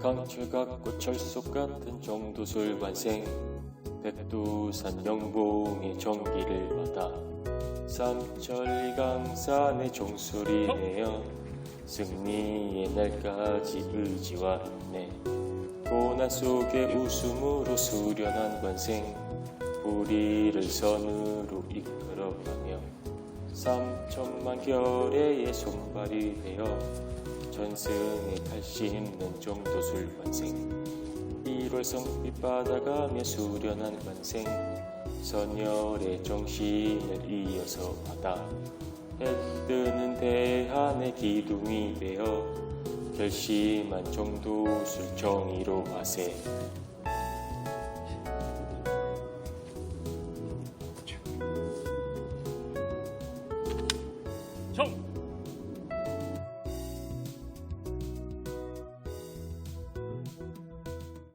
강철같고 철속 같은 정도술 관생. 백두산 영봉의 정기를 받아 삼천리 강산의 종소리 내어 승리의 날까지 의지와 인내 고난 속의 웃음으로 수련한 관생. 우리를 선으로 이끌어가며 삼천만 결의의 손발이 되어 전승에 탈심는 정도술 관생. 1월 성빛 받아가며 수련한 관생. 선열의 정신을 이어서 받아 해 뜨는 대한의 기둥이 되어 결심한 정도술 정의로 하세